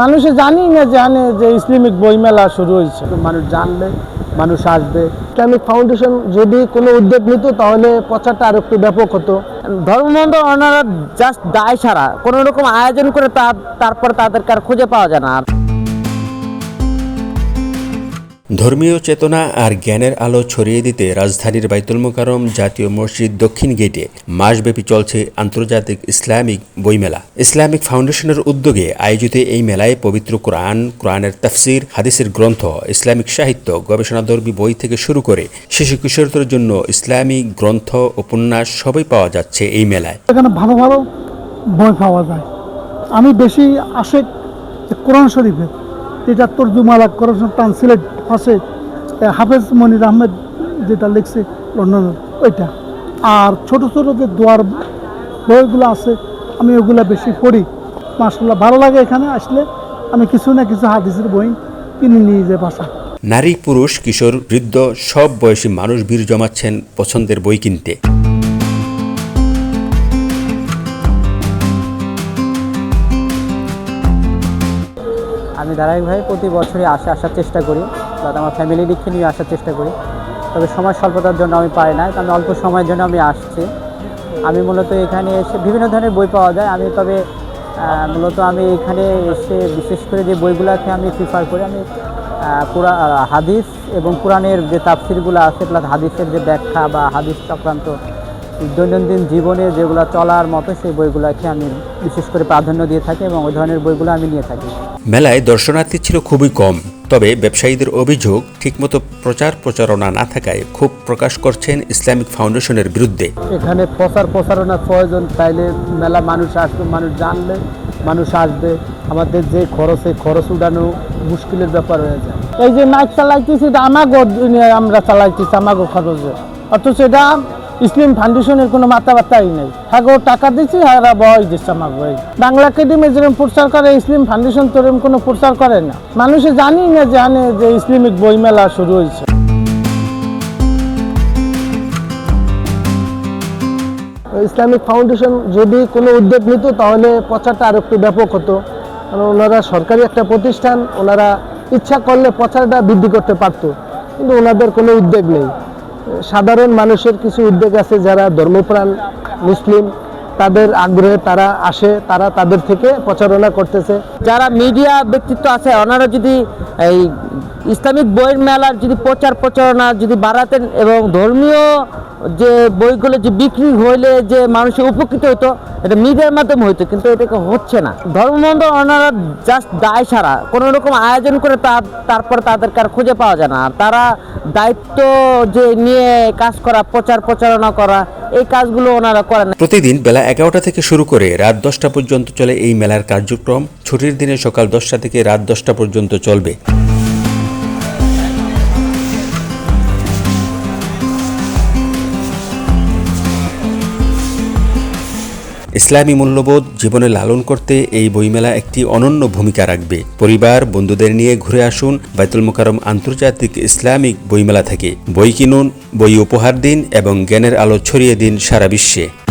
মানুষে জানি না জানে যে ইসলামিক বইমেলা শুরু হয়েছে। মানুষ জানবে মানুষ আসবে। ইসলামিক ফাউন্ডেশন যদি কোনো উদ্যোগ নিত তাহলে প্রচারটা আরও একটু ব্যাপক হতো। ধর্মবন্ধ ওনারা জাস্ট দায় ছাড়া। কোনো রকম আয়োজন করে তারপর তাদেরকে আর খুঁজে পাওয়া যায় না আর। ধর্মীয় চেতনা আর জ্ঞানের আলো ছড়িয়ে দিতে রাজধানীর বাইতুল মোকারম জাতীয় মসজিদ দক্ষিণ গেটে মাসব্যাপী চলছে আন্তর্জাতিক ইসলামিক বইমেলা। ইসলামিক ফাউন্ডেশনের উদ্যোগে আয়োজিত এই মেলায় পবিত্র কোরআন, কোরআনের তাফসির, হাদিসের গ্রন্থ, ইসলামিক সাহিত্য, গবেষণাধর্মী বই থেকে শুরু করে শিশু কিশোরদের জন্য ইসলামিক গ্রন্থ, উপন্যাস সবই পাওয়া যাচ্ছে এই মেলায়। এখানে ভালো ভালো বই পাওয়া যায়। আমি বেশি যে কোরআন শরীফের, যেটা তর্জুমালা কোরআন ট্রান্সলেট আছে হাফেজ মনির আহমেদ যেটা লিখছে লন্ডনের ওইটা। আর ছোট ছোট যে দোয়ার বইগুলো আছে আমি ওগুলা বেশি পড়ি। মাসাল্লাহ ভালো লাগে এখানে আসলে। আমি কিছু না কিছু হাদিসের বই কিনে নিয়ে যাই বাসা নারী পুরুষ কিশোর বৃদ্ধ সব বয়সী মানুষ ভিড় জমাচ্ছেন পছন্দের বই কিনতে। আমি ধারাবাহিকভাবে প্রতি বছরই আসে আসার চেষ্টা করি। বা আমার ফ্যামিলি দিকে নিয়ে আসার চেষ্টা করি। তবে সময় স্বল্পতার জন্য আমি পাই না, কারণ অল্প সময়ের জন্য আমি আসছি। আমি মূলত এখানে এসে বিভিন্ন ধরনের বই পাওয়া যায়। আমি তবে মূলত আমি এখানে এসে বিশেষ করে যে বইগুলোকে আমি প্রিফার করি, আমি পুরা, হাদিস এবং কোরআনের যে তাফসিরগুলো আছে প্লাস হাদিসের যে ব্যাখ্যা বা হাদিস চক্রান্ত, দৈনন্দিন জীবনে যেগুলো চলার মতো সেই বইগুলোকে আমি বিশেষ করে প্রাধান্য দিয়ে থাকি এবং ওই ধরনের বইগুলো আমি নিয়ে থাকি। মেলায় দর্শনার্থী ছিল খুবই কম। তবে ব্যবসায়ীদের অভিযোগ ঠিকমতো প্রচার প্রচারণা না থাকায় ক্ষোভ প্রকাশ করছেন ইসলামিক ফাউন্ডেশনের বিরুদ্ধে। এখানে প্রচার প্রচারণার প্রয়োজন তাইলে মেলা মানুষ আসবে মানুষ জানলে মানুষ আসবে। আমাদের যে খরচ এই খরচ উঠানো মুশকিলের ব্যাপার হয়ে যায়। এই যে মাইক চালাইতেছি এটা আমাগো আমরা চালাইতেছি আমাগো খরচে। অথচ এটা ইসলাম ফাউন্ডেশনের কোনো মাথা ব্যথাই নেই। হ্যাঁ টাকা দিচ্ছি হ্যাঁ বয় দিচ্ছে আমাকে বই। বাংলা একাডেমি যেরকম প্রচার করে, ইসলাম ফাউন্ডেশন তোরম কোনো প্রচার করে না। মানুষে জানি না জানে যে ইসলামিক বইমেলা শুরু হয়েছে। ইসলামিক ফাউন্ডেশন যদি কোনো উদ্যোগ নিত, তাহলে প্রচারটা আর একটু ব্যাপক হতো। কারণ ওনারা সরকারি একটা প্রতিষ্ঠান, ওনারা ইচ্ছা করলে প্রচারটা বৃদ্ধি করতে পারতো। কিন্তু ওনাদের কোনো উদ্যোগ নেই। সাধারণ মানুষের কিছু উদ্বেগ আছে যারা ধর্মপ্রাণ মুসলিম, তাদের আগ্রহে তারা আসে, তারা তাদের থেকে প্রচারণা করতেছে। যারা মিডিয়া ব্যক্তিত্ব আছে, ওনারা যদি এই ইসলামিক বইয়ের মেলার যদি প্রচার প্রচারণা যদি বাড়াতেন এবং ধর্মীয় যে বইগুলো যে বিক্রি হইলে যে মানুষের উপকৃত হতো, এটা মিডিয়ার মাধ্যমে হইতো, কিন্তু এটাকে হচ্ছে না। ধর্মবন্ধ ওনারা জাস্ট দায় সারা। কোনো রকম আয়োজন করে তা- তারপর তাদেরকে আর খুঁজে পাওয়া যায় না। তারা দায়িত্ব যে নিয়ে কাজ করা, প্রচার প্রচারণা করা, এই কাজগুলো ওনারা করেন প্রতিদিন বেলা এগারোটা থেকে শুরু করে রাত দশটা পর্যন্ত চলে এই মেলার কার্যক্রম। ছুটির দিনে সকাল দশটা থেকে রাত দশটা পর্যন্ত চলবে। ইসলামী মূল্যবোধ জীবনে লালন করতে এই বইমেলা একটি অনন্য ভূমিকা রাখবে। পরিবার, বন্ধুদের নিয়ে ঘুরে আসুন বাইতুল মোকারম আন্তর্জাতিক ইসলামিক বইমেলা থেকে। বই কিনুন, বই উপহার দিন এবং জ্ঞানের আলো ছড়িয়ে দিন সারা বিশ্বে।